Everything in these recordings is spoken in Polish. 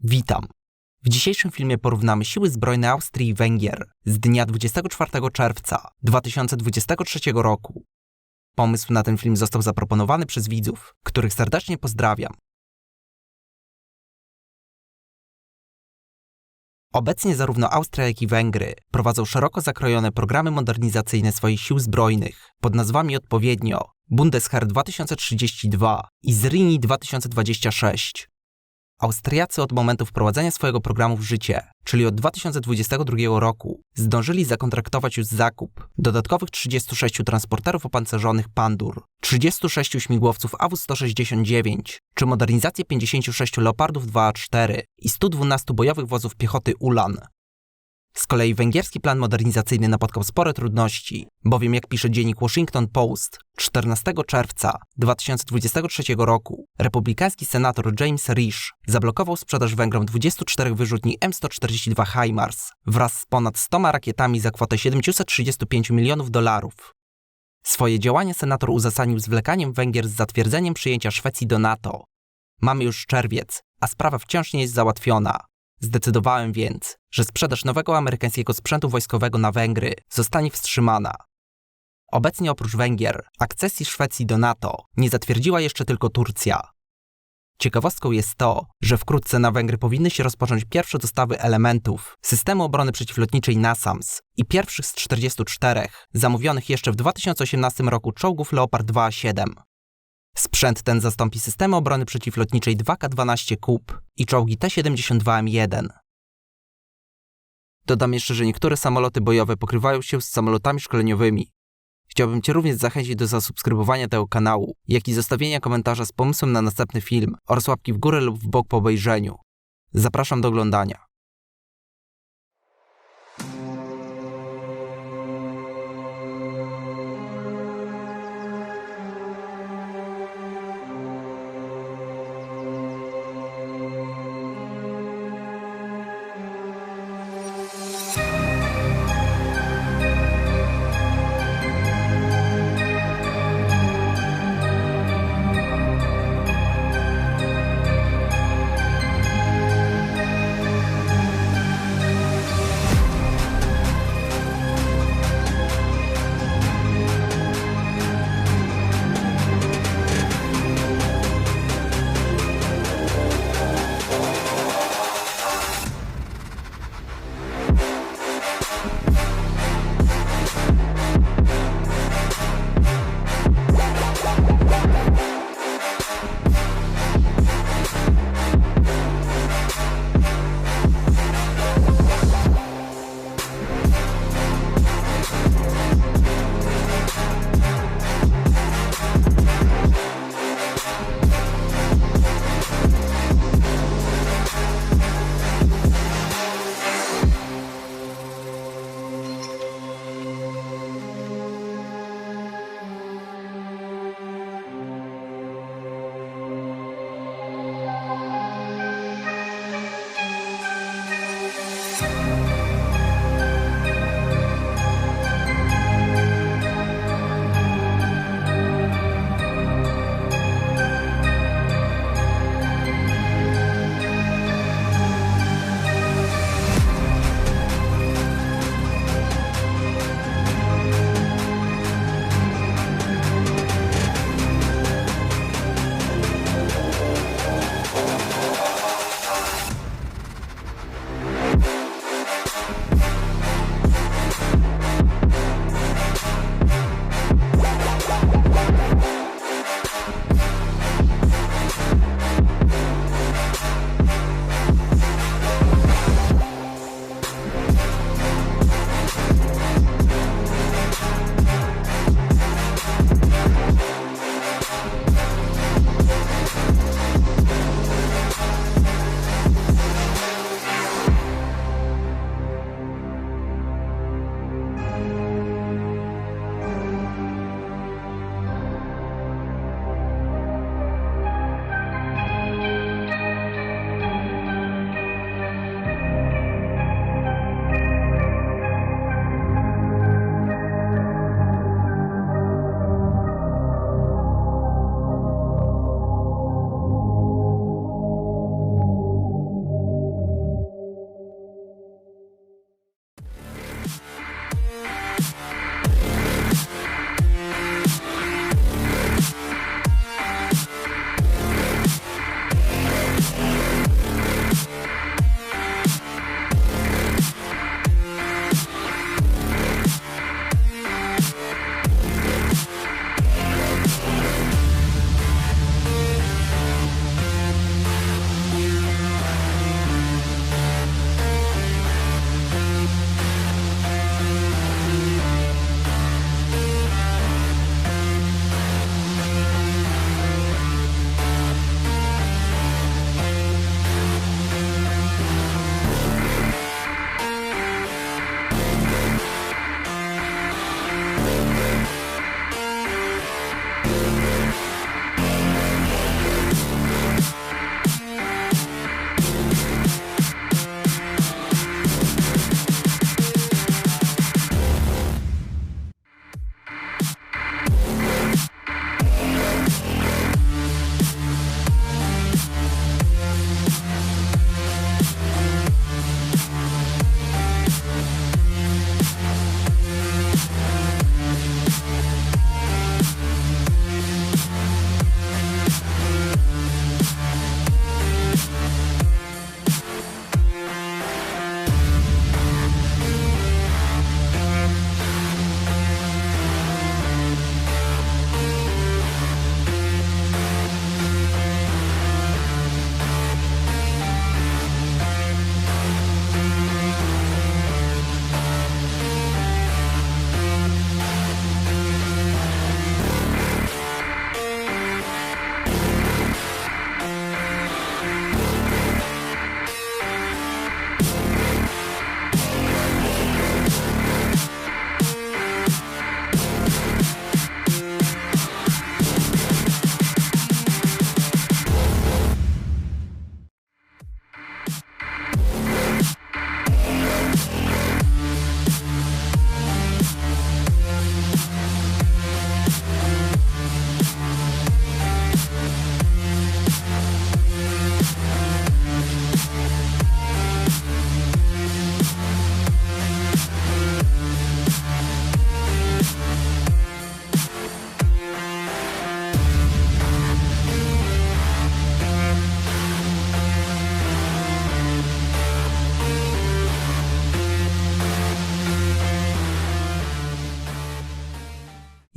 Witam. W dzisiejszym filmie porównamy siły zbrojne Austrii i Węgier z dnia 24 czerwca 2023 roku. Pomysł na ten film został zaproponowany przez widzów, których serdecznie pozdrawiam. Obecnie zarówno Austria, jak i Węgry prowadzą szeroko zakrojone programy modernizacyjne swoich sił zbrojnych pod nazwami odpowiednio Bundesheer 2032 i Zrini 2026. Austriacy od momentu wprowadzenia swojego programu w życie, czyli od 2022 roku, zdążyli zakontraktować już zakup dodatkowych 36 transporterów opancerzonych Pandur, 36 śmigłowców AW-169 czy modernizację 56 Leopardów 2A4 i 112 bojowych wozów piechoty Ulan. Z kolei węgierski plan modernizacyjny napotkał spore trudności, bowiem jak pisze dziennik Washington Post, 14 czerwca 2023 roku republikański senator James Risch zablokował sprzedaż Węgrom 24 wyrzutni M142 HIMARS wraz z ponad 100 rakietami za kwotę 735 milionów dolarów. Swoje działanie senator uzasadnił zwlekaniem Węgier z zatwierdzeniem przyjęcia Szwecji do NATO. Mamy już czerwiec, a sprawa wciąż nie jest załatwiona. Zdecydowałem więc, że sprzedaż nowego amerykańskiego sprzętu wojskowego na Węgry zostanie wstrzymana. Obecnie oprócz Węgier, akcesji Szwecji do NATO nie zatwierdziła jeszcze tylko Turcja. Ciekawostką jest to, że wkrótce na Węgry powinny się rozpocząć pierwsze dostawy elementów systemu obrony przeciwlotniczej NASAMS i pierwszych z 44 zamówionych jeszcze w 2018 roku czołgów Leopard 2A7. Sprzęt ten zastąpi systemy obrony przeciwlotniczej 2K12 KUB i czołgi T-72M1. Dodam jeszcze, że niektóre samoloty bojowe pokrywają się z samolotami szkoleniowymi. Chciałbym Cię również zachęcić do zasubskrybowania tego kanału, jak i zostawienia komentarza z pomysłem na następny film oraz łapki w górę lub w bok po obejrzeniu. Zapraszam do oglądania.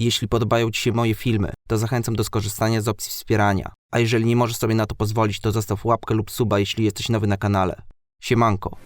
Jeśli podobają Ci się moje filmy, to zachęcam do skorzystania z opcji wspierania. A jeżeli nie możesz sobie na to pozwolić, to zostaw łapkę lub suba, jeśli jesteś nowy na kanale. Siemanko.